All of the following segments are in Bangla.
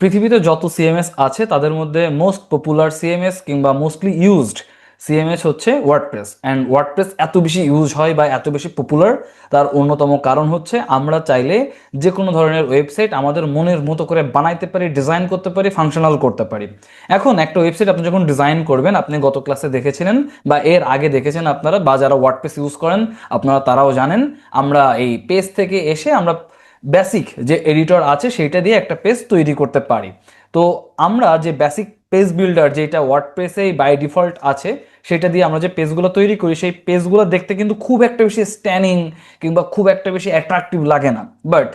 পৃথিবীতে যত সিএমএস আছে, তাদের মধ্যে মোস্ট পপুলার সিএমএস কিংবা মোস্টলি ইউজড সিএমএস হচ্ছে ওয়ার্ডপ্রেস অ্যান্ড ওয়ার্ডপ্রেস এত বেশি ইউজ হয় বা এত বেশি পপুলার তার অন্যতম কারণ হচ্ছে আমরা চাইলে যে কোনো ধরনের ওয়েবসাইট আমাদের মনের মতো করে বানাইতে পারি ডিজাইন করতে পারি ফাংশনাল করতে পারি। এখন একটা ওয়েবসাইট আপনি যখন ডিজাইন করবেন, আপনি গত ক্লাসে দেখেছিলেন বা এর আগে দেখেছেন আপনারা বা যারা ওয়ার্ডপ্রেস ইউজ করেন, আপনারা তারাও জানেন, আমরা এই পেজ থেকে এসে আমরা বেসিক যে এডিটর আছে, সেইটা দিয়ে একটা পেজ তৈরি করতে পারি। তো আমরা যে বেসিক পেজ বিল্ডার যেটা ওয়ার্ডপ্রেসেই বাই ডিফল্ট আছে, সেটা দিয়ে আমরা যে পেজগুলো তৈরি করি, সেই পেজগুলো দেখতে কিন্তু খুব একটা বেশি স্ট্যানিং কিংবা খুব একটা বেশি অ্যাট্রাকটিভ লাগে না। বাট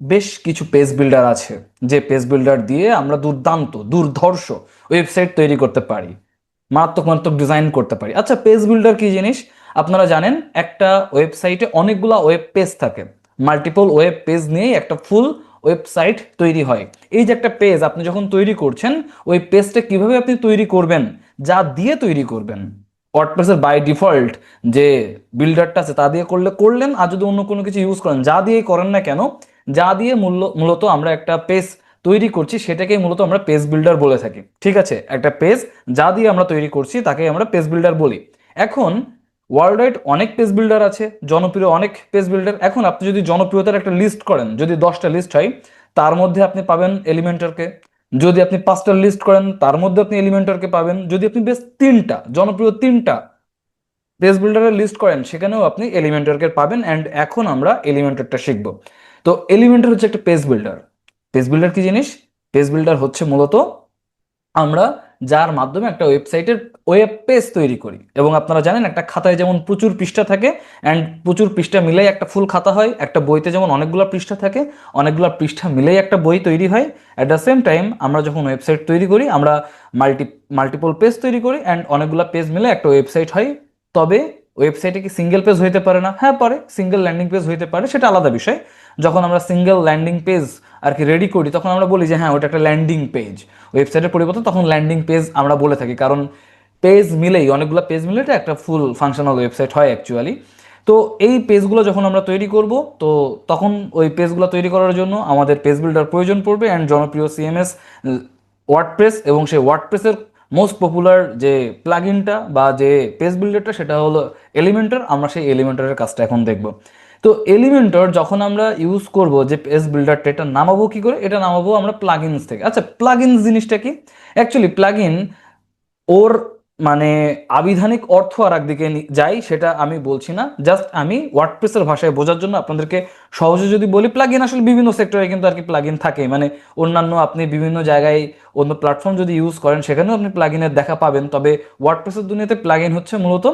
বেশ কিছু পেজ বিল্ডার আছে, যে পেজ বিল্ডার দিয়ে আমরা দুর্দান্ত, দুর্ধর্ষ ওয়েবসাইট তৈরি করতে পারি মারাত্মক মারাত্মক ডিজাইন করতে পারি। আচ্ছা পেজ বিল্ডার কি জিনিস? আপনারা জানেন, একটা ওয়েবসাইটে অনেকগুলা ওয়েব পেজ থাকে। মাল্টিপল ওয়েব পেজ নিয়েই একটা ফুল ওয়েবসাইট তৈরি হয়। এই যে একটা পেজ আপনি যখন তৈরি করছেন, ওই পেজটা কীভাবে আপনি তৈরি করবেন? যা দিয়ে তৈরি করবেন। ওয়ার্ডপ্রেসের বাই ডিফল্ট যে বিল্ডারটা আছে, তা দিয়ে করলে করলেন, আর যদি অন্য কোনো কিছু ইউজ করেন, যা দিয়েই করেন না কেন, যা দিয়ে মূল্য, মূলত আমরা একটা পেজ তৈরি করছি, সেটাকেই মূলত আমরা পেজ বিল্ডার বলে থাকি। ঠিক আছে? একটা পেজ যা দিয়ে আমরা তৈরি করছি তাকে আমরা পেজ বিল্ডার বলি। এখন ওয়ার্ল্ড ওয়াইড অনেক পেজ বিল্ডার আছে, জনপ্রিয় অনেক পেজ বিল্ডার এখন আপনি যদি জনপ্রিয়তার একটা লিস্ট করেন, যদি দশটা লিস্ট হয়, তার মধ্যে আপনি পাবেন এলিমেন্টারকে যদি আপনি পাঁচটা লিস্ট করেন, তার মধ্যে আপনি এলিমেন্টারকে পাবেন। যদি আপনি বেশ তিনটা, জনপ্রিয় তিনটা পেজ বিল্ডারের লিস্ট করেন, সেখানেও আপনি এলিমেন্টারকে পাবেন অ্যান্ড এখন আমরা এলিমেন্টারটা শিখব। তো এলিমেন্টার হচ্ছে একটা পেজ বিল্ডার পেজ বিল্ডার কি জিনিস? পেজ বিল্ডার হচ্ছে মূলত আমরা যার মাধ্যমে একটা ওয়েবসাইটের ওয়েব পেজ তৈরি করি। এবং আপনারা জানেন, একটা খাতায় যেমন প্রচুর পৃষ্ঠা থাকে অ্যান্ড প্রচুর পৃষ্ঠা মিলেই একটা ফুল খাতা হয়। একটা বইতে যেমন অনেকগুলো পৃষ্ঠা থাকে, অনেকগুলো পৃষ্ঠা মিলেই একটা বই তৈরি হয়। অ্যাট দ্য সেম টাইম আমরা যখন ওয়েবসাইট তৈরি করি, আমরা মাল্টি মাল্টিপল পেজ তৈরি করি অ্যান্ড অনেকগুলো পেজ মিলে একটা ওয়েবসাইট হয়। তবে ওয়েবসাইটে কি সিঙ্গেল পেজ হইতে পারে না? হ্যাঁ পারে। সিঙ্গেল ল্যান্ডিং পেজ হইতে পারে, সেটা আলাদা বিষয়। যখন আমরা সিঙ্গেল ল্যান্ডিং পেজ আর কি রেডি করি, তখন আমরা বলি যে হ্যাঁ ওটা একটা ল্যান্ডিং পেজ ওয়েবসাইটের পরিবর্তে তখন ল্যান্ডিং পেজ আমরা বলে থাকি, কারণ পেজ মিলেই, অনেকগুলো পেজ মিলে এটা একটা ফুল ফাংশনাল ওয়েবসাইট হয় অ্যাকচুয়ালি তো এই পেজগুলো যখন আমরা তৈরি করব, তো তখন ওই পেজগুলো তৈরি করার জন্য আমাদের পেজ বিল্ডার প্রয়োজন পড়বে অ্যান্ড জনপ্রিয় সিএমএস ওয়ার্ডপ্রেস এবং সেই ওয়ার্ডপ্রেসের মোস্ট পপুলার যে প্লাগিনটা বা যে পেজ বিল্ডারটা সেটা হলো এলিমেন্টার আমরা সেই এলিমেন্টারের কাজটা এখন দেখব। তো এলিমেন্টর যখন আমরা ইউজ করব যে পেজ বিল্ডারটা এটা নামাবো কি করে? এটা নামাবো আমরা প্লাগিনস থেকে। আচ্ছা প্লাগিনস জিনিসটা কি? অ্যাকচুয়ালি প্লাগিন ওর মানে আবিধানিক অর্থ আর একদিকে যাই, সেটা আমি বলছি না। জাস্ট আমি ওয়ার্ডপ্রেসের ভাষায় বোঝার জন্য আপনাদেরকে সহজে যদি বলি প্লাগইন আসলে বিভিন্ন সেক্টরে কিন্তু আর কি প্লাগইন থাকে। মানে অন্যান্য আপনি বিভিন্ন জায়গায় অন্য প্ল্যাটফর্ম যদি ইউজ করেন, সেখানেও আপনি প্লাগইনের দেখা পাবেন। তবে ওয়ার্ডপ্রেসের দুনিয়াতে প্লাগইন হচ্ছে মূলত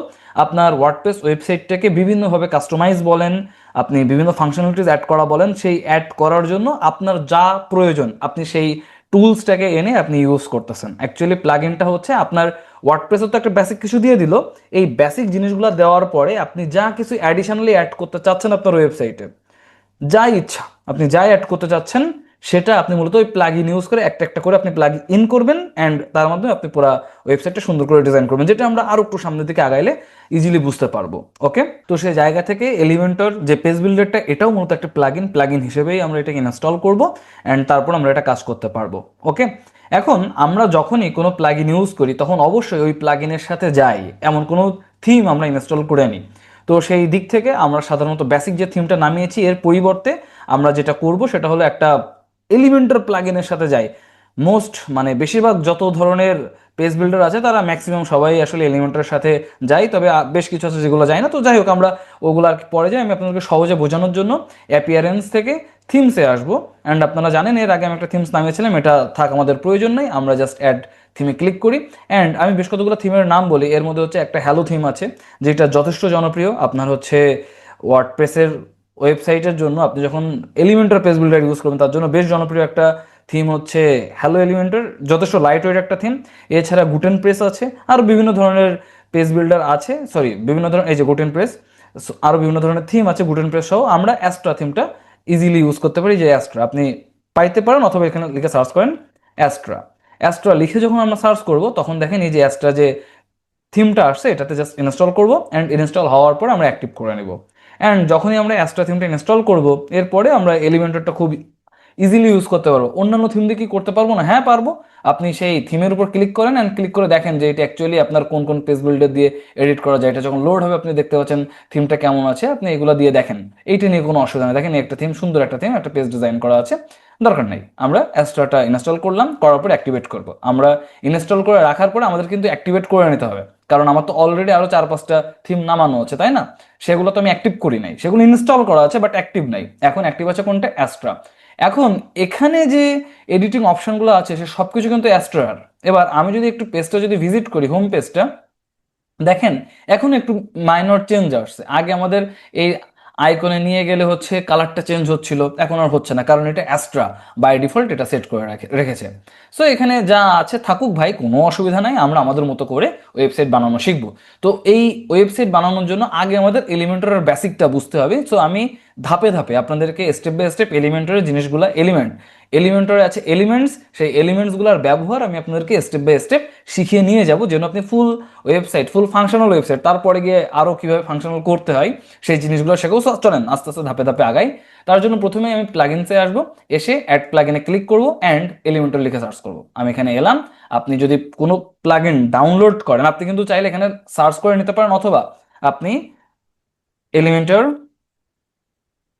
আপনার ওয়ার্ডপ্রেস ওয়েবসাইটটাকে বিভিন্নভাবে কাস্টমাইজ বলেন, আপনি বিভিন্ন ফাংশনালিটিস অ্যাড করা বলেন। সেই অ্যাড করার জন্য আপনার যা প্রয়োজন, আপনি সেই টুলসটাকে এনে আপনি ইউজ করতেছেন। অ্যাকচুয়ালি প্লাগইনটা হচ্ছে আপনার ওয়ার্ডপ্রেসে তো একটা বেসিক কিছু দিয়ে দিল। এই বেসিক জিনিসগুলো দেওয়ার পরে আপনি যা কিছু অ্যাডিশনালি অ্যাড করতে চাচ্ছেন আপনার ওয়েবসাইটে যা ইচ্ছা, আপনি যাই অ্যাড করতে চাচ্ছেন, সেটা আপনি মূলত ওই প্লাগ ইন ইউজ করে একটা একটা করে আপনি প্লাগ ইন করবেন অ্যান্ড তার মাধ্যমে আপনি পুরো ওয়েবসাইটটা সুন্দর করে ডিজাইন করবেন, যেটা আমরা আরও একটু সামনের দিকে আগাইলে ইজিলি বুঝতে পারব ওকে তো সেই জায়গা থেকে এলিমেন্টর যে পেজ বিল্ডারটা এটাও মূলত একটা প্লাগ ইন প্লাগ ইন হিসেবেই আমরা এটাকে ইনস্টল করব অ্যান্ড তারপর আমরা এটা কাজ করতে পারব ওকে এখন আমরা যখনই কোনো প্লাগ ইন ইউজ করি, তখন অবশ্যই ওই প্লাগ ইনের সাথে যাই। এমন কোনো থিম আমরা ইনস্টল করে নিই তো সেই দিক থেকে আমরা সাধারণত বেসিক যে থিমটা নামিয়েছি, এর পরিবর্তে আমরা যেটা করব, সেটা হলো একটা এলিমেন্টার প্লাগইনের সাথে যাই। মোস্ট মানে বেশিরভাগ যত ধরনের পেজ বিল্ডার আছে, তারা ম্যাক্সিমাম সবাই আসলে এলিমেন্টের সাথে যায়। তবে বেশ কিছু আছে যেগুলো যায় না। তো যাই হোক, আমরা ওগুলো আর পরে যাই। আমি আপনাদেরকে সহজে বোঝানোর জন্য অ্যাপিয়ারেন্স থেকে থিমসে আসব। অ্যান্ড আপনারা জানেন, এর আগে আমি একটা থিমস নামিয়েছিলাম। এটা থাক, আমাদের প্রয়োজন নেই। আমরা জাস্ট অ্যাড থিমে ক্লিক করি। অ্যান্ড আমি বেশ কতগুলো থিমের নাম বলি। এর মধ্যে হচ্ছে একটা হ্যালো থিম আছে, যেটা যথেষ্ট জনপ্রিয়। আপনার হচ্ছে ওয়ার্ডপ্রেসের ওয়েবসাইটের জন্য আপনি যখন এলিমেন্টার পেজ বিল্ডার ইউজ করবেন, তার জন্য বেশ জনপ্রিয় একটা থিম হচ্ছে হ্যালো এলিমেন্টার যথেষ্ট লাইট ওয়েট একটা থিম। এছাড়া গুটেন প্রেস আছে, আর বিভিন্ন ধরনের পেজ বিল্ডার আছে সরি বিভিন্ন ধরনের, এই যে গুটেন প্রেস আরও বিভিন্ন ধরনের থিম আছে গুটেন প্রেস সহ। আমরা অ্যাস্ট্রা থিমটা ইজিলি ইউজ করতে পারি, যে অ্যাস্ট্রা আপনি পাইতে পারেন অথবা এখানে লিখে সার্চ করেন অ্যাস্ট্রা অ্যাস্ট্রা লিখে যখন আমরা সার্চ করব, তখন দেখেন এই যে অ্যাস্ট্রা যে থিমটা আসছে, এটাতে জাস্ট ইনস্টল করব অ্যান্ড ইনস্টল হওয়ার পর আমরা অ্যাক্টিভ করে নেব। অ্যান্ড যখনই আমরা অ্যাস্ট্রা থিমটা ইনস্টল করব, এরপরে আমরা এলিমেন্টারটা খুব ইজিলি ইউজ করতে পারব। অন্যান্য থিম দিয়ে কি করতে পারব না? হ্যাঁ পারব। আপনি সেই থিমের উপর ক্লিক করেন অ্যান্ড ক্লিক করে দেখেন যে এটা অ্যাকচুয়ালি আপনার কোন কোন পেজ বিল্ডার দিয়ে এডিট করা যায়। এটা যখন লোড হবে, আপনি দেখতে পাচ্ছেন থিমটা কেমন আছে। আপনি এগুলো দিয়ে দেখেন। এইটা নিয়ে কোনো অসুবিধা নেই। দেখেন একটা থিম সুন্দর একটা থিম একটা পেজ ডিজাইন করা আছে। দরকার নেই। আমরা অ্যাস্ট্রাটা ইনস্টল করলাম, করার পর অ্যাক্টিভেট করব। আমরা ইনস্টল করে রাখার পরে আমাদের কিন্তু অ্যাক্টিভেট করে নিতে হবে। কারণ আমার তো অলরেডি আরও চার, পাঁচটা থিম নামানো আছে, তাই না? সেগুলো তো আমি অ্যাক্টিভ করি নাই। সেগুলো ইনস্টল করা আছে বাট অ্যাক্টিভ নাই। এখন অ্যাক্টিভ আছে কোনটা? অ্যাস্ট্রা এখন এখানে যে এডিটিং অপশনগুলো আছে, সে সব কিছু কিন্তু অ্যাস্ট্রার এবার আমি যদি একটু পেজটা যদি ভিজিট করি হোম পেজটা দেখেন, এখন একটু মাইনর চেঞ্জ আসছে। আগে আমাদের এই আইকনে নিয়ে গেলে হচ্ছে কালারটা চেঞ্জ হচ্ছিল, এখন আর হচ্ছে না, কারণ এটা অ্যাস্ট্রা বাই ডিফল্ট এটা সেট করে রাখে রেখেছে। সো এখানে যা আছে থাকুক ভাই, কোনো অসুবিধা নাই, আমরা আমাদের মতো করে ওয়েবসাইট বানানো শিখব। তো এই ওয়েবসাইট বানানোর জন্য আগে আমাদের এলিমেন্টারের বেসিকটা বুঝতে হবে। সো আমি ধাপে ধাপে আপনাদেরকে স্টেপ বাই স্টেপ এলিমেন্টারের জিনিসগুলো এলিমেন্ট এলিমেন্টারে আছে এলিমেন্টস সেই এলিমেন্টসগুলোর ব্যবহার আমি আপনাদেরকে স্টেপ বাই স্টেপ শিখিয়ে নিয়ে যাব। যেন আপনি full website full functional website তারপরে গিয়ে আরও কীভাবে ফাংশনাল করতে হয়, সেই জিনিসগুলো শেখাও চলেন। আস্তে আস্তে ধাপে ধাপে আগাই। তার জন্য প্রথমে আমি প্লাগিনসে আসব, এসে অ্যাড প্লাগিনে ক্লিক করব অ্যান্ড এলিমেন্টার লিখে সার্চ করব। আমি এখানে এলাম। আপনি যদি কোনো প্লাগিন ডাউনলোড করেন, আপনি কিন্তু চাইলে এখানে সার্চ করে নিতে পারেন, অথবা আপনি এলিমেন্টার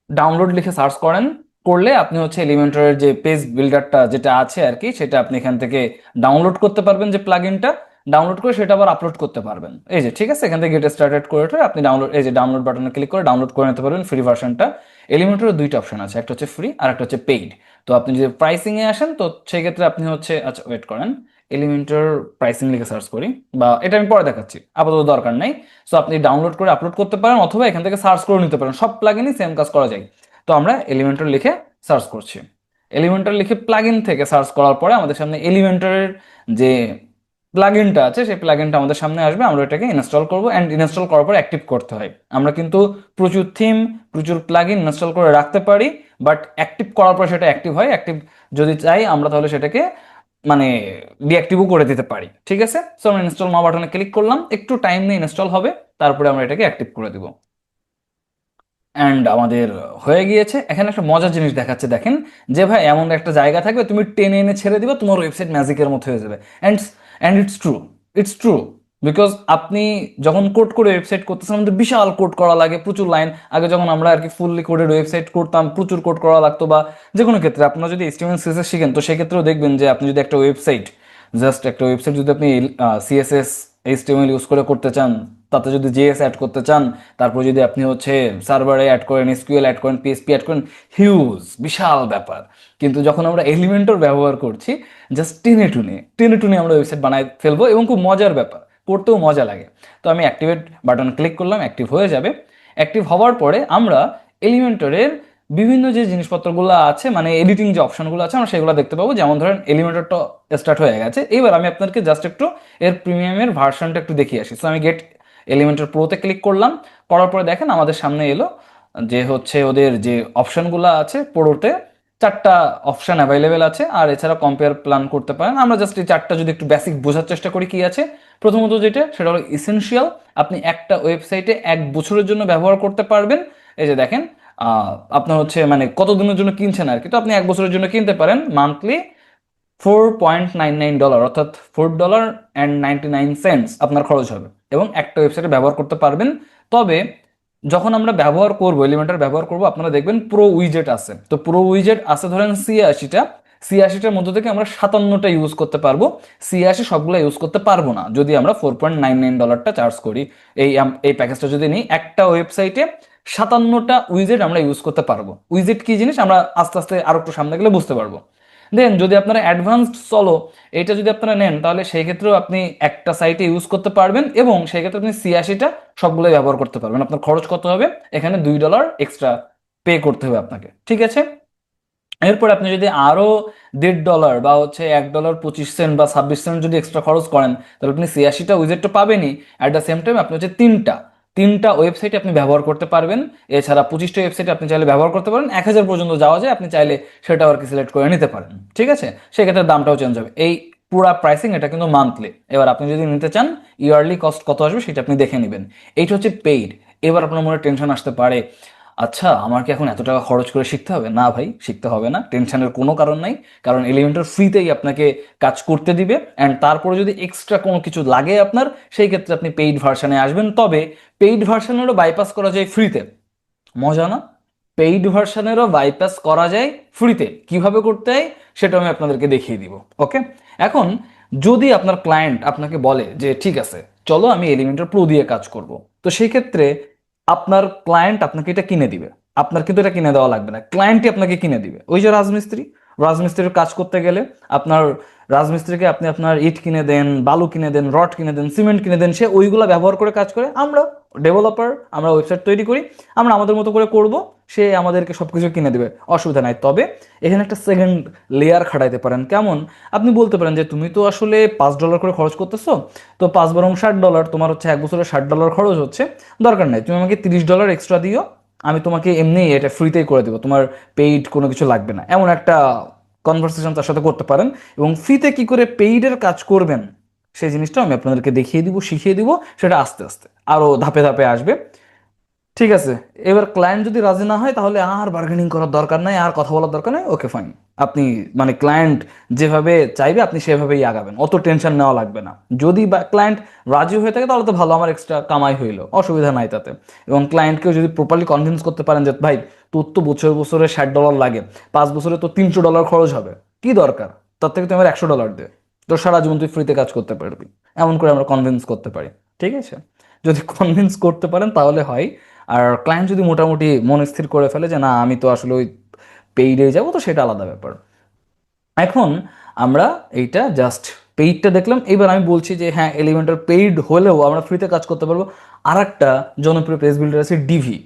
ডাউনলোড লিখে সার্চ করেন, করলে আপনি হচ্ছে এলিমেন্টারের যে পেজ বিল্ডারটা যেটা আছে আর কি, সেটা আপনি এখান থেকে ডাউনলোড করতে পারবেন যে প্লাগইনটা ডাউনলোড করে সেটা আবার আপলোড করতে পারবেন। এই যে, ঠিক আছে? এখান থেকে গেট স্টার্টেড করে আপনি ডাউনলোড এই যে ডাউনলোড বাটনে ক্লিক করে ডাউনলোড করে নিতে পারবেন ফ্রি ভার্সনটা এলিমেন্টারের দুইটা অপশন আছে, একটা হচ্ছে ফ্রি আর একটা হচ্ছে পেইড তো আপনি যদি প্রাইসিং এ আসেন, তো সেই ক্ষেত্রে আপনি হচ্ছে আচ্ছা ওয়েট করেন। এলিমেন্টার প্রাইসিং লিখে সার্চ করি, বা এটা আমি পরে দেখাচ্ছি, আপাতত দরকার নাই। সো আপনি ডাউনলোড করে আপলোড করতে পারেন, অথবা এখান থেকে সার্চ করে নিতে পারেন। সব প্লাগিনই সেম কাজ করা যায়। তো আমরা এলিমেন্টার লিখে সার্চ করছি। এলিমেন্টার লিখে প্লাগইন থেকে সার্চ করার পরে আমাদের সামনে এলিমেন্টারের যে প্লাগইনটা আছে, সেই প্লাগইনটা আমাদের সামনে আসবে। আমরা এটাকে ইনস্টল করব অ্যান্ড ইনস্টল করার পর অ্যাক্টিভ করতে হয়। আমরা কিন্তু প্রচুর থিম প্রচুর প্লাগইন ইনস্টল করে রাখতে পারি বাট অ্যাক্টিভ করার পর সেটা অ্যাক্টিভ হয়। অ্যাক্টিভ যদি চাই, আমরা তাহলে সেটাকে মানে ডিঅ্যাক্টিভও করে দিতে পারি, ঠিক আছে? সো আমরা ইনস্টল নাও বাটনে ক্লিক করলাম, একটু টাইম নিয়ে ইনস্টল হবে, তারপরে আমরা এটাকে অ্যাক্টিভ করে দিব। অ্যান্ড আমাদের হয়ে গিয়েছে। এখানে একটা মজার জিনিস দেখাচ্ছে, দেখেন, যে ভাই, এমন একটা জায়গা থাকবে, তুমি টেনে এনে ছেড়ে দিবে, তোমার ওয়েবসাইট ম্যাজিকের মতো হয়ে যাবে। And and it's true it's true because আপনি যখন কোড করে ওয়েবসাইট করতেছেন, আমাদের বিশাল কোড করা লাগে, প্রচুর লাইন আগে যখন আমরা আর কি ফুললি কোডেড ওয়েবসাইট করতাম, প্রচুর কোড করা লাগতো বা যে কোনো ক্ষেত্রে। আপনারা যদি এস্টিমেন্ট সিএসএস শিখেন, তো সেক্ষেত্রেও দেখবেন যে আপনি যদি একটা ওয়েবসাইট জাস্ট একটা ওয়েবসাইট যদি আপনি সিএসএস এইচটিএমএল ইউজ করে করতে চান, তাতে যদি জেএস অ্যাড করতে চান, তারপর যদি আপনি হচ্ছে সার্ভারে অ্যাড করেন এসকিউএল অ্যাড করেন পিএসপি অ্যাড করেন হিউজ বিশাল ব্যাপার। কিন্তু যখন আমরা এলিমেন্টর ব্যবহার করছি জাস্ট টেনে টুনে টেনে টুনে আমরা ওয়েবসাইট বানায় ফেলব এবং খুব মজার ব্যাপার। করতেও মজা লাগে। তো আমি অ্যাক্টিভেট বাটন ক্লিক করলাম অ্যাক্টিভ হয়ে যাবে। অ্যাক্টিভ হওয়ার পরে আমরা এলিমেন্টরের বিভিন্ন যে জিনিসপত্রগুলো আছে মানে এডিটিং যে অপশনগুলো আছে, আমরা সেগুলো দেখতে পাবো। যেমন ধরেন এলিমেন্টরটা স্টার্ট হয়ে গেছে। এবার আমি আপনাদেরকে জাস্ট একটু এর প্রিমিয়ামের ভার্সনটা একটু দেখিয়ে আসি। সো আমি গেট এলিমেন্টের প্রোতে ক্লিক করলাম। করার পরে দেখেন আমাদের সামনে এলো যে হচ্ছে ওদের যে অপশনগুলো আছে প্রোতে চারটা অপশন অ্যাভেলেবেল আছে, আর এছাড়া কম্পেয়ার প্ল্যান করতে পারেন। আমরা জাস্ট এই চারটা যদি একটু বেসিক বোঝার চেষ্টা করি কি আছে। প্রথমত যেটা, সেটা হলো ইসেনশিয়াল আপনি একটা ওয়েবসাইটে এক বছরের জন্য ব্যবহার করতে পারবেন। এই যে দেখেন আপনার হচ্ছে মানে কতদিনের জন্য কিনছেন আর কি। তো আপনি এক বছরের জন্য কিনতে পারেন monthly four point nine nine dollar অর্থাৎ four dollar and ninety nine cents আপনার খরচ হবে। এবং একটা ওয়েবসাইটে ব্যবহার করতে পারবেন। তবে যখন আমরা ব্যবহার করব এলিমেন্টার ব্যবহার করব, আপনারা দেখবেন প্রো উইজেট আছে। তো প্রো উইজেট আছে ধরেন ছিয়াশিটা। ছিয়াশিটার মধ্যে থেকে আমরা সাতান্নটা ইউজ করতে পারব। ছিয়াশি সবগুলো ইউজ করতে পারব না। যদি আমরা ফোর পয়েন্ট নাইন নাইন ডলারটা চার্জ করি, এই এই প্যাকেজটা যদি নিই, একটা ওয়েবসাইটে সাতান্নটা উইজেট আমরা ইউজ করতে পারব। উইজেট কি জিনিস? আমরা আস্তে আস্তে আরও একটু সামনে গেলে বুঝতে পারব। দেন যদি আপনারা অ্যাডভান্সড সলো এটা যদি আপনারা নেন, তাহলে সেই ক্ষেত্রেও আপনি একটা সাইটে ইউজ করতে পারবেন এবং সেই ক্ষেত্রে আপনি ছিয়াশিটা সবগুলোই ব্যবহার করতে পারবেন। আপনার খরচ কত হবে? এখানে দুই ডলার এক্সট্রা পে করতে হবে আপনাকে। ঠিক আছে? এরপর আপনি যদি আরও দেড় ডলার বা হচ্ছে এক ডলার পঁচিশ সেন্ট বা ছাব্বিশ সেন্ট যদি এক্সট্রা খরচ করেন, তাহলে আপনি ছিয়াশিটা উইজেট তো পাবেনই। অ্যাট দ্য সেম টাইম আপনি হচ্ছে তিনটা তিনটা ওয়েবসাইট আপনি ব্যবহার করতে পারবেন। এছাড়া পঁচিশটা ওয়েবসাইট আপনি চাইলে ব্যবহার করতে পারেন। এক হাজার পর্যন্ত যাওয়া যায়, আপনি চাইলে সেটাও আর কি সিলেক্ট করে নিতে পারেন। ঠিক আছে? সেক্ষেত্রে দামটাও চেঞ্জ হবে। এই পুরা প্রাইসিং এটা কিন্তু মান্থলি এবার আপনি যদি নিতে চান ইয়ারলি কস্ট কত আসবে সেটা আপনি দেখে নেবেন। এইটা হচ্ছে পেইড এবার আপনার মনে টেনশন আসতে পারে। আচ্ছা আমার কি এখন এত টাকা খরচ করে শিখতে হবে? না ভাই, শিখতে হবে না। টেনশনের কোনো কারণ নাই। কারণ এলিমেন্টার ফ্রিতেই আপনাকে কাজ করতে দিবে। অ্যান্ড তারপরে যদি এক্সট্রা কোনো কিছু লাগে আপনার, সেই ক্ষেত্রে আপনি পেইড ভার্সানে আসবেন। তবে পেইড ভার্সানেরও বাইপাস করা যায় ফ্রিতে মজা না? পেইড ভার্সানেরও বাইপাস করা যায় ফ্রিতে কীভাবে করতে হয়, সেটা আমি আপনাদেরকে দেখিয়ে দিব। ওকে এখন, যদি আপনার ক্লায়েন্ট আপনাকে বলে যে, ঠিক আছে, চলো আমি এলিমেন্টার প্রো দিয়ে কাজ করব। তো সেই ক্ষেত্রে আপনার ক্লায়েন্ট আপনাকে এটা কিনে দিবে। আপনার কিন্তু এটা কিনে দেওয়া লাগবে না। ক্লায়েন্টই আপনাকে কিনে দিবে। ওই যে রাজমিস্ত্রি, রাজমিস্ত্রির কাজ করতে গেলে আপনার রাজমিস্ত্রিকে আপনি আপনার ইট কিনে দেন, বালু কিনে দেন, রড কিনে দেন, সিমেন্ট কিনে দেন, সে ওইগুলো ব্যবহার করে কাজ করে। আমরা ডেভেলপার আমরা ওয়েবসাইট তৈরি করি, আমরা আমাদের মতো করে করব, সে আমাদেরকে সব কিছু কিনে দেবে, অসুবিধা নাই। তবে এখানে একটা সেকেন্ড লেয়ার খাটাইতে পারেন। কেমন? আপনি বলতে পারেন যে, তুমি তো আসলে পাঁচ ডলার করে খরচ করতেছো, তো পাঁচ বরং ষাট ডলার তোমার হচ্ছে এক বছরে ষাট ডলার খরচ হচ্ছে, দরকার নাই, তুমি আমাকে তিরিশ ডলার এক্সট্রা দিও, আমি তোমাকে এমনি এটা ফ্রিতেই করে দেবো, তোমার পেইড কোনো কিছু লাগবে না। এমন একটা কনভারসেশন তার সাথে করতে পারেন। এবং ফ্রিতে কি করে পেইডের কাজ করবেন? সেই জিনিসটা আমি আপনাদেরকে দেখিয়ে দিব, শিখিয়ে দিব, সেটা আস্তে আস্তে আরও ধাপে ধাপে আসবে। ঠিক আছে, এবার ক্লায়েন্ট যদি রাজি না হয়, তাহলে আর বার্গেনিং করার দরকার নাই, আর কথা বলার দরকার নাই ওকে ফাইন আপনি মানে ক্লায়েন্ট যেভাবে চাইবে, আপনি সেভাবেই আগাবেন, অত টেনশন নেওয়া লাগবে না। যদি ক্লায়েন্ট রাজি হয়ে থাকে, তাহলে তো ভালো, আমার এক্সট্রা কামাই হইল, অসুবিধা নাই তাতে। এবং ক্লায়েন্টকেও যদি প্রপারলি কনভিন্স করতে পারেন যে, ভাই, তোর তো বছর বছরে ষাট ডলার লাগে, পাঁচ বছরে তো তিনশো ডলার খরচ হবে, কি দরকার? তার থেকে তুমি আমার একশো ডলার দে। তোর সারা জীবন তুই ফ্রিতে কাজ করতে পারবি। এমন করে আমরা কনভিন্স করতে পারি। ঠিক আছে? যদি কনভিন্স করতে পারেন, তাহলে হয়। আর ক্লায়েন্ট যদি মোটামুটি মন স্থির করে ফেলে যে, না, আমি তো আসলে ওই পেইডে যাব, তো সেটা আলাদা ব্যাপার। এখন আমরা এইটা জাস্ট পেইডটা দেখলাম। এবার আমি বলছি যে হ্যাঁ এলিমেন্টার পেইড হলেও আমরা ফ্রিতে কাজ করতে পারব। আর একটা জনপ্রিয় পেজ বিল্ডার আছে ডিভি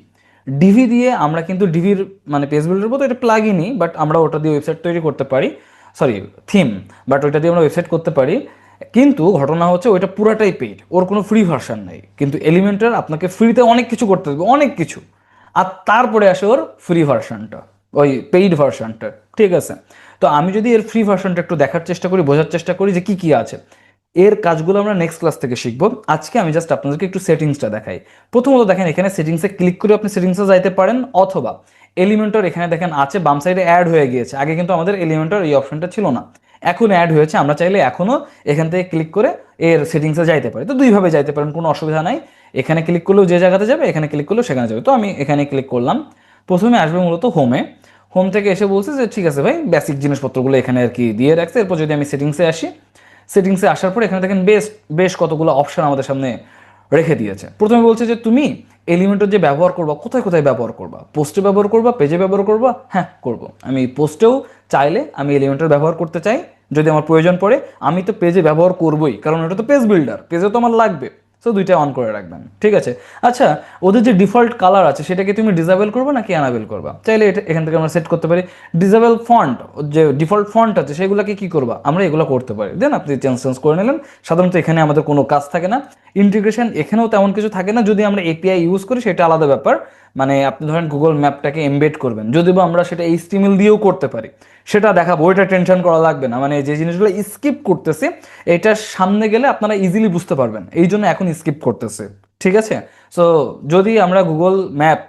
ডিভি দিয়ে আমরা কিন্তু ডিভির মানে পেজ বিল্ডার মতো এটা প্লাগইনই বাট আমরা ওটা দিয়ে ওয়েবসাইট তৈরি করতে পারি। সরি থিম বাট ওইটা দিয়ে আমরা ওয়েবসাইট করতে পারি। কিন্তু ঘটনা হচ্ছে ওইটা পুরাটাই পেইড ওর কোনো ফ্রি ভার্সান নেই। কিন্তু এলিমেন্টার আপনাকে ফ্রিতে অনেক কিছু করতে দেবে, অনেক কিছু। আর তারপরে আসে ওর ফ্রি ভার্সানটা ওই পেইড ভার্সানটা ঠিক আছে? তো আমি যদি এর ফ্রি ভার্সানটা একটু দেখার চেষ্টা করি, বোঝার চেষ্টা করি যে কি কি আছে। এর কাজগুলো আমরা নেক্সট ক্লাস থেকে শিখব। আজকে আমি জাস্ট আপনাদেরকে একটু সেটিংসটা দেখাই। প্রথমত দেখেন, এখানে সেটিংসে ক্লিক করে আপনি সেটিংসে যাইতে পারেন, অথবা এলিমেন্টর এখানে দেখেন আছে, বাম সাইডে অ্যাড হয়ে গিয়েছে। আগে কিন্তু আমাদের এলিমেন্টর এই অপশনটা ছিল না। এখন অ্যাড হয়েছে, আমরা চাইলে এখনও এখান থেকে ক্লিক করে এর সেটিংসে যাইতে পারি। তো দুইভাবে যাইতে পারেন, কোনো অসুবিধা নাই। এখানে ক্লিক করলেও যে জায়গাতে যাবে, এখানে ক্লিক করলেও সেখানে যাবে। তো আমি এখানে ক্লিক করলাম। প্রথমে আসবে মূলত হোমে হোম থেকে এসে বলছে যে, ঠিক আছে ভাই বেসিক জিনিসপত্রগুলো এখানে আর কি দিয়ে রাখছে। এরপর যদি আমি সেটিংসে আসি সেটিংসে আসার পর এখানে দেখেন বেশ বেশ কতগুলো অপশান আমাদের সামনে রেখে দিয়েছে। প্রথমে বলছে যে, তুমি এলিমেন্টর যে ব্যবহার করবা, কোথায় কোথায় ব্যবহার করবা? পোস্টে ব্যবহার করবা, পেজে ব্যবহার করবা? হ্যাঁ করব। আমি পোস্টেও চাইলে আমি এলিমেন্টর ব্যবহার করতে চাই। যদি আমার প্রয়োজন পড়ে, আমি তো পেজে ব্যবহার করবই। কারণ এটা তো পেজ বিল্ডার, পেজে তো আমার লাগবে। সো দুইটা অন করে রাখবেন। ঠিক আছে? আচ্ছা ওদের যে ডিফল্ট কালার আছে, সেটাকে তুমি ডিজাবেল করবে নাকি অ্যানাবেল করবা? চাইলে এটা এখান থেকে আমরা সেট করতে পারি। ডিজাবেল ফন্ট যে ডিফল্ট ফন্ট আছে, সেগুলোকে কি করবা? আমরা এগুলো করতে পারি। দেন আপনি চেঞ্জ চেঞ্জ করে নিলেন। সাধারণত এখানে আমাদের কোনো কাজ থাকে না। ইন্টিগ্রেশন এখানেও তেমন কিছু থাকে না। যদি আমরা এপিআই ইউজ করি, সেটা আলাদা ব্যাপার। মানে আপনি ধরেন গুগল ম্যাপটাকে এমবেড করবেন। যদি বা আমরা সেটা এইচটিএমএল দিয়েও করতে পারি। সেটা দেখাবো, ওইটা টেনশন করা লাগবে না। মানে যে জিনিসগুলো স্কিপ করতেছে, এটার সামনে গেলে আপনারা ইজিলি বুঝতে পারবেন। এই জন্য এখন স্কিপ করতেছে। ঠিক আছে? সো যদি আমরা গুগল ম্যাপ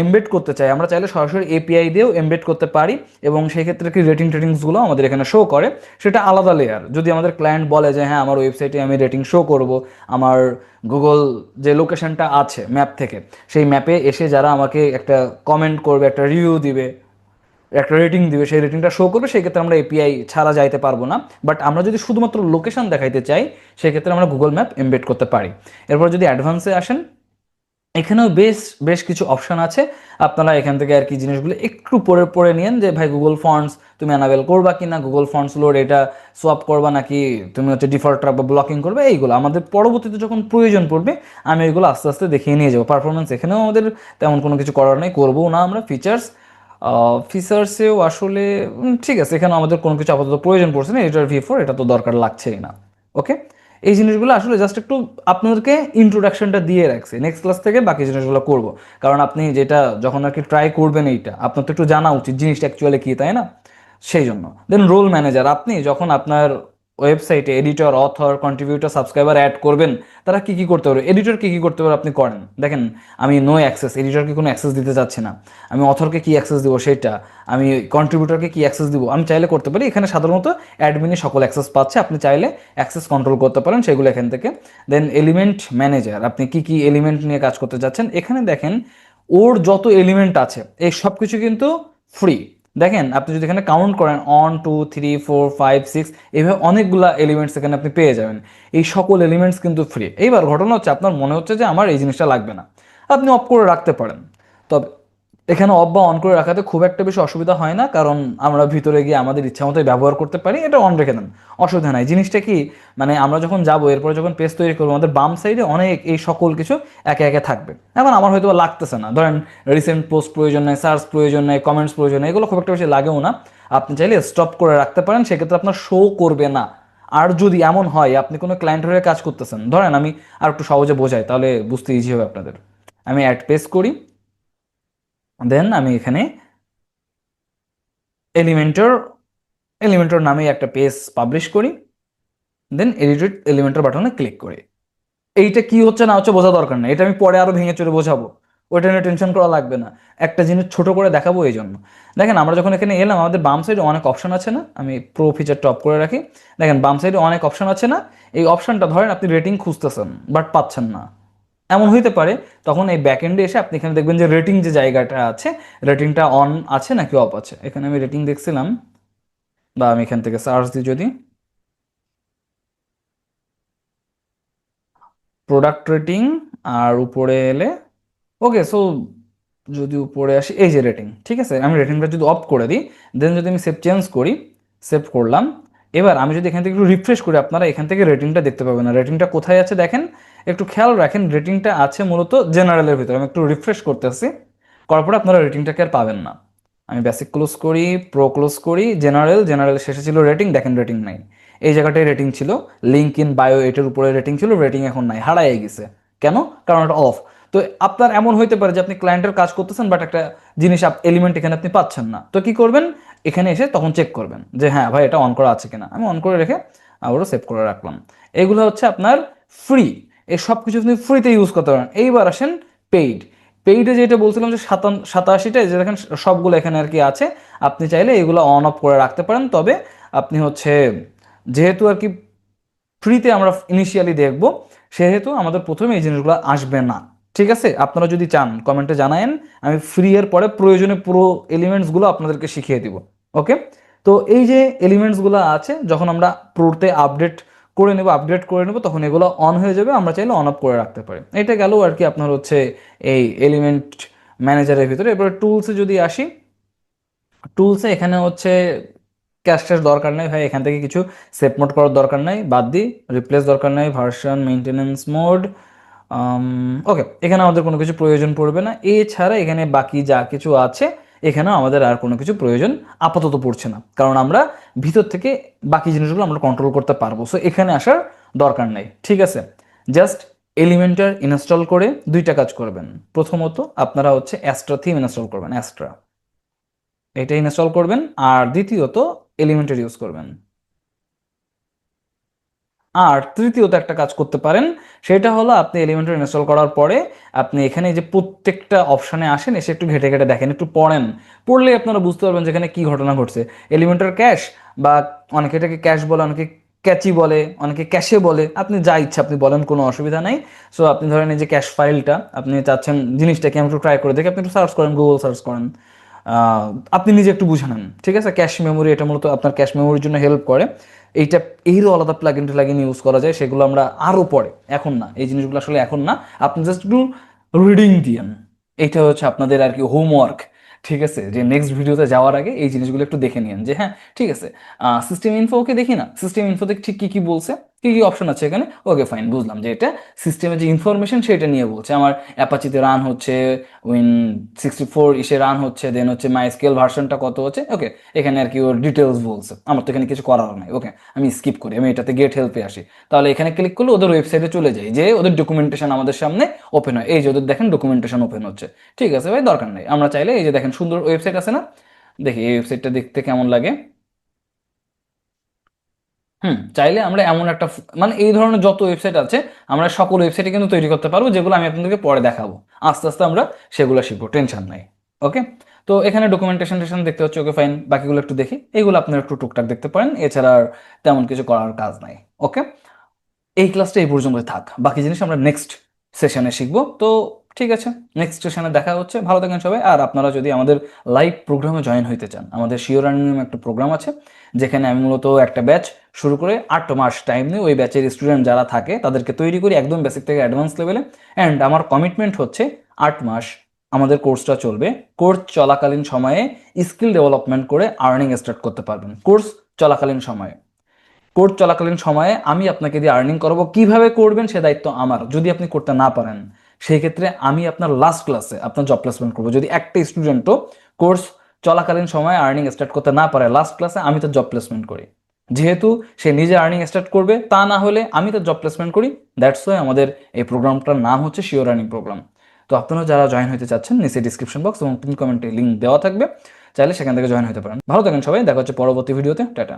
এমবেড করতে চাই, আমরা চাইলে সরাসরি এপিআই দিয়েও এমবেড করতে পারি এবং সেই ক্ষেত্রে কি রেটিং টেটিংসগুলো আমাদের এখানে শো করে, সেটা আলাদা লেয়ার যদি আমাদের ক্লায়েন্ট বলে যে হ্যাঁ আমার ওয়েবসাইটে আমি রেটিং শো করব, আমার গুগল যে লোকেশনটা আছে ম্যাপ থেকে, সেই ম্যাপে এসে যারা আমাকে একটা কমেন্ট করবে, একটা রিভিউ দিবে, একটা রেটিং দিবে, সেই রেটিংটা শো করবে, সেই ক্ষেত্রে আমরা এপিআই ছাড়া যাইতে পারব না। বাট আমরা যদি শুধুমাত্র লোকেশন দেখাইতে চাই সেক্ষেত্রে আমরা গুগল ম্যাপ এমবেড করতে পারি। এরপর যদি অ্যাডভান্সে আসেন এখানেও বেশ বেশ কিছু অপশন আছে। আপনারা এখান থেকে আর কি জিনিসগুলো একটু পরে পরে নিন যে, ভাই গুগল ফন্টস তুমি অ্যানাবেল করবা কি না গুগল লোড এটা সোয়াপ করবা নাকি তুমি হচ্ছে ডিফল্ট বা ব্লকিং করবে? এইগুলো। আমাদের পরবর্তীতে যখন প্রয়োজন পড়বে, আমি এগুলো আস্তে আস্তে দেখিয়ে নিয়ে যাব। পারফরমেন্স এখানেও আমাদের তেমন কোনো কিছু করার নেই, করব না আমরা ফিচার্স ফিচার্সেও আসলে ঠিক আছে এখানে আমাদের কোনো কিছু আপাতত প্রয়োজন পড়ছে না, এটার ভি ফোর এটা তো দরকার লাগছেই না। ওকে এই জিনিসগুলো আসলে জাস্ট একটু আপনাদেরকে ইন্ট্রোডাকশনটা দিয়ে রাখছি। নেক্সট ক্লাস থেকে বাকি জিনিসগুলো করব। কারণ আপনি যেটা যখন আর কি ট্রাই করবেন এইটা, আপনার তো একটু জানা উচিত জিনিসটা অ্যাকচুয়ালি কী, তাই না? সেই জন্য। দেন রোল ম্যানেজার আপনি যখন আপনার ওয়েবসাইটে editor, author contributor subscriber add করবেন, তারা কি কি করতে পারবে? এডিটর কি কি করতে পারে আপনি করেন। দেখেন, আমি নো অ্যাক্সেস এডিটরকে কোনো অ্যাক্সেস দিতে চাচ্ছি না। আমি অথরকে কি অ্যাক্সেস দিব সেটা? আমি কন্ট্রিবিউটরকে কি অ্যাক্সেস দিব? আমি চাইলে করতে পারি, এখানে সাধারণত অ্যাডমিনে সকল অ্যাক্সেস পাচ্ছে, আপনি চাইলে অ্যাক্সেস কন্ট্রোল করতে পারেন সেগুলো এখান থেকে। দেন এলিমেন্ট ম্যানেজার আপনি কি কি এলিমেন্ট নিয়ে কাজ করতে যাচ্ছেন? এখানে দেখেন, ওর যত এলিমেন্ট আছে, এই সব কিছু কিন্তু ফ্রি দেখেন, আপনি যদি এখানে কাউন্ট করেন one two three four five six এইভাবে অনেকগুলা এলিমেন্টস এখানে আপনি পেয়ে যাবেন। এই সকল এলিমেন্টস কিন্তু ফ্রি এইবার ঘটনা হচ্ছে, আপনার মনে হচ্ছে যে আমার এই জিনিসটা লাগবে না। আপনি অফ করে রাখতে পারেন। তবে এখানে অফ বা অন করে রাখাতে খুব একটা বেশি অসুবিধা হয় না, কারণ আমরা ভিতরে গিয়ে আমাদের ইচ্ছা মতোই ব্যবহার করতে পারি, এটা অন রেখে দেন। অসুবিধা নাই। জিনিসটা কি মানে আমরা যখন যাব, এরপরে যখন পেজ তৈরি করব, আমাদের বাম সাইডে অনেক এই সকল কিছু একে একে থাকবে। এখন আমার হয়তো লাগতেছে না। ধরেন রিসেন্ট পোস্ট প্রয়োজন নেই সার্চ প্রয়োজন নেই কমেন্টস প্রয়োজন নেই, এগুলো খুব একটা বেশি লাগেও না। আপনি চাইলে স্টপ করে রাখতে পারেন, সেক্ষেত্রে আপনার শো করবে না। আর যদি এমন হয়, আপনি কোনো ক্লায়েন্ট হয়ে কাজ করতেছেন, ধরেন আমি আর একটু সহজে বোঝাই, তাহলে বুঝতে ইজি হবে আপনাদের। আমি অ্যাড পেস করি। দেন আমি এখানে এলিমেন্টর এলিমেন্টর নামে একটা পেজ পাবলিশ করি। দেন এডিটেড এলিমেন্টর বাটনে ক্লিক করি। এইটা কি হচ্ছে না হচ্ছে বোঝা দরকার নেই। এটা আমি পরে আরও ভেঙে চলে বোঝাবো। ওইটা নিয়ে টেনশন করা লাগবে না। একটা জিনিস ছোট করে দেখাবো এই জন্য। দেখেন আমরা যখন এখানে এলাম, আমাদের বাম সাইডে অনেক অপশন আছে না? আমি প্রো ফিচার টপ করে রাখি। দেখেন বাম সাইডে অনেক অপশন আছে না? এই অপশনটা ধরেন আপনি রেটিং খুঁজতেছেন বাট পাচ্ছেন না। এমন হইতে পারে, তখন এই ব্যাক এন্ডে এসে আপনি এখানে দেখবেন যে রেটিং যে জায়গাটা আছে রেটিংটা অন আছে নাকি অফ আছে? এখানে আমি রেটিং দেখছিলাম, বা আমি এখান থেকে সার্চ দিই যদি। প্রোডাক্ট রেটিং আর উপরে এলে ওকে সো যদি উপরে আসি, এই যে রেটিং ঠিক আছে? আমি রেটিংটা যদি অফ করে দিই দেন যদি আমি সেভ চেঞ্জ করি সেভ করলাম, এবার আমি যদি এখান থেকে একটু রিফ্রেশ করি, আপনারা এখান থেকে রেটিংটা দেখতে পাবেন। না রেটিংটা কোথায় আছে দেখেন? একটু খেয়াল রাখেন রেটিংটা আছে মূলত জেনারেলের ভিতরে। আমি একটু রিফ্রেশ করতেছি। করার পরে আপনারা রেটিংটাকে আর পাবেন না। আমি বেসিক ক্লোজ করি প্রো ক্লোজ করি জেনারেল জেনারেল শেষে ছিল রেটিং দেখেন রেটিং নাই। এই জায়গাটায় রেটিং ছিল। লিঙ্ক ইন বায়ো এটার উপরে রেটিং ছিল রেটিং এখন নাই হারাই গেছে। কেন? কারণ এটা অফ তো আপনার এমন হইতে পারে যে আপনি ক্লায়েন্টের কাজ করতেছেন বাট একটা জিনিস এলিমেন্ট এখানে আপনি পাচ্ছেন না। তো কি করবেন? এখানে এসে তখন চেক করবেন যে হ্যাঁ ভাই, এটা অন করা আছে কিনা? আমি অন করে রেখে আবারও সেভ করে রাখলাম। এগুলো হচ্ছে আপনার ফ্রি এই সব কিছু আপনি ফ্রিতে ইউজ করতে পারেন। এইবার আসেন পেইড পেইডে যেটা বলছিলাম যে সাতান, সাতাশিটা যে দেখেন সবগুলো এখানে আর কি আছে। আপনি চাইলে এগুলো অন অফ করে রাখতে পারেন। তবে আপনি হচ্ছে যেহেতু আর কি ফ্রিতে আমরা ইনিশিয়ালি দেখব, সেহেতু আমাদের প্রথমে এই জিনিসগুলো আসবে না। ঠিক আছে? আপনারা যদি চান কমেন্টে জানায়েন। আমি ফ্রি এর পরে প্রয়োজনে পুরো এলিমেন্টসগুলো আপনাদেরকে শিখিয়ে দিব। ওকে তো এই যে এলিমেন্টসগুলো আছে, যখন আমরা প্রোতে আপডেট করে নেব আপডেট করে নেব, তখন এগুলো অন হয়ে যাবে, আমরা চাইলে অন অফ করে রাখতে পারি। এটা গেল আর কি আপনার হচ্ছে এই এলিমেন্ট ম্যানেজারের ভিতরে। এরপরে টুলসে যদি আসি টুলসে এখানে হচ্ছে ক্যাশ ট্যাশ দরকার নেই ভাই, এখান থেকে কিছু সেভ মোড করার দরকার নেই, বাদ দিই রিপ্লেস দরকার নেই ভার্সন মেনটেনেন্স মোড ওকে এখানে আমাদের কোনো কিছু প্রয়োজন পড়বে না। এছাড়া এখানে বাকি যা কিছু আছে এখানেও আমাদের আর কোনো কিছু প্রয়োজন আপাতত পড়ছে না। কারণ আমরা ভিতর থেকে বাকি জিনিসগুলো আমরা কন্ট্রোল করতে পারব। সো এখানে আসার দরকার নেই। ঠিক আছে? জাস্ট এলিমেন্টার ইনস্টল করে দুইটা কাজ করবেন। প্রথমত আপনারা হচ্ছে অ্যাস্ট্রা থিম ইনস্টল করবেন অ্যাস্ট্রা এটা ইনস্টল করবেন। আর দ্বিতীয়ত এলিমেন্টার ইউজ করবেন। আর তৃতীয়ত একটা কাজ করতে পারেন, সেটা হলো আপনি এলিমেন্টার ইনস্টল করার পরে আপনি এখানে যে প্রত্যেকটা অপশানে আসেন, এসে একটু ঘেটে ঘেটে দেখেন, একটু পড়েন। পড়লে আপনারা বুঝতে পারবেন যে এখানে কি ঘটনা ঘটছে। এলিমেন্টার ক্যাশ বা অনেকে এটাকে ক্যাশ বলে, অনেকে ক্যাচি বলে, অনেকে ক্যাশে বলে, আপনি যা ইচ্ছা আপনি বলেন, কোনো অসুবিধা নেই। সো আপনি ধরেন এই যে ক্যাশ ফাইলটা আপনি চাচ্ছেন জিনিসটাকে আমি একটু ট্রাই করে দেখে আপনি একটু সার্চ করেন গুগল সার্চ করেন। আপনি নিজে একটু বুঝে নেন, ঠিক আছে? ক্যাশ মেমোরি এটা মূলত আপনার ক্যাশ মেমোরির জন্য হেল্প করে। এইটা এরও আলাদা প্লাগ ইন লাগিন ইউজ করা যায়, সেগুলো আমরা আরও পরে, এখন না, এই জিনিসগুলো আসলে এখন না, আপনি জাস্ট একটু রিডিং দিয়েন। এইটা হচ্ছে আপনাদের আর কি হোমওয়ার্ক ঠিক আছে? যে নেক্সট ভিডিওতে যাওয়ার আগে এই জিনিসগুলো একটু দেখে নিন যে হ্যাঁ ঠিক আছে সিস্টেম ইনফোকে দেখি না? সিস্টেম ইনফোতে ঠিক কী কী বলছে? কী কি অপশন আছে এখানে? ওকে ফাইন বুঝলাম যে এটা সিস্টেমের যে ইনফরমেশন সেটা নিয়ে বলছে। আমার অ্যাপাচিতে রান হচ্ছে উইন সিক্সটি ফোর ইসে রান হচ্ছে দেন হচ্ছে মাই স্কেল ভার্সনটা কত হচ্ছে? ওকে এখানে আর কি ওর ডিটেলস বলছে। আমার তো এখানে কিছু করার নাই। ওকে আমি স্কিপ করি, আমি এটাতে গেট হেল্পে আসি। তাহলে এখানে ক্লিক করলে ওদের ওয়েবসাইটে চলে যাই যে ওদের ডকুমেন্টেশন আমাদের সামনে ওপেন হয়। এই যে ওদের দেখেন ডকুমেন্টেশন ওপেন হচ্ছে। ঠিক আছে ভাই, দরকার নেই। আমরা চাইলে এই যে দেখেন সুন্দর ওয়েবসাইট আছে না? দেখি, এই ওয়েবসাইটটা দেখতে কেমন লাগে? হুম, চাইলে আমরা এমন একটা মানে এই ধরনের যত ওয়েবসাইট আছে, আমরা সকল ওয়েবসাইটে কিন্তু তৈরি করতে পারব, যেগুলো আমি আপনাদেরকে পরে দেখাবো। আস্তে আস্তে আমরা সেগুলো শিখব টেনশন নাই ওকে তো এখানে ডকুমেন্টেশন টেশন দেখতে হচ্ছে ওকে ফাইন বাকিগুলো একটু দেখি। এগুলো আপনারা একটু টুকটাক দেখতে পারেন, এছাড়া আর তেমন কিছু করার কাজ নাই ওকে এই ক্লাসটা এই পর্যন্ত থাক, বাকি জিনিস আমরা নেক্সট সেশনে শিখব। তো ঠিক আছে নেক্সট সেশনে দেখা হচ্ছে। ভালো থাকেন সবাই। আর আপনারা যদি আমাদের লাইভ প্রোগ্রামে জয়েন হইতে চান, আমাদের শিওর নামে একটা প্রোগ্রাম আছে, যেখানে আমি মূলত একটা ব্যাচ শুরু করে আট মাস টাইম নিয়ে ওই ব্যাচের স্টুডেন্ট যারা থাকে, তাদেরকে তৈরি করি একদম বেসিক থেকে অ্যাডভান্স লেভেলে অ্যান্ড আমার কমিটমেন্ট হচ্ছে আট মাস আমাদের কোর্সটা চলবে। কোর্স চলাকালীন সময়ে স্কিল ডেভেলপমেন্ট করে আর্নিং স্টার্ট করতে পারবেন। কোর্স চলাকালীন সময়ে। কোর্স চলাকালীন সময়ে আমি আপনাকে দিয়ে আর্নিং করব। কীভাবে করবেন সে দায়িত্ব আমার। যদি আপনি করতে না পারেন সেই ক্ষেত্রে আমি আপনার লাস্ট ক্লাসে আপনার জব প্লেসমেন্ট করব। যদি একটা স্টুডেন্টও কোর্স চলাকালীন সময়ে আর্নিং স্টার্ট করতে না পারে লাস্ট ক্লাসে আমি তো জব প্লেসমেন্ট করি। যেহেতু সে নিজে আর্নিং স্টার্ট করবে, তা না হলে আমি তো জব প্লেসমেন্ট করি। দ্যাটস ওয়াই আমাদের এই প্রোগ্রামটার নাম হচ্ছে শিওর আর্নিং প্রোগ্রাম তো আপনারা যারা জয়েন হতে চাচ্ছেন, নিচে ডিসক্রিপশন বক্স এবং পিন কমেন্টে লিঙ্ক দেওয়া থাকবে, চাইলে সেখান থেকে জয়েন হতে পারেন। ভালো থাকেন সবাই, দেখা হচ্ছে পরবর্তী ভিডিওতে টাটা।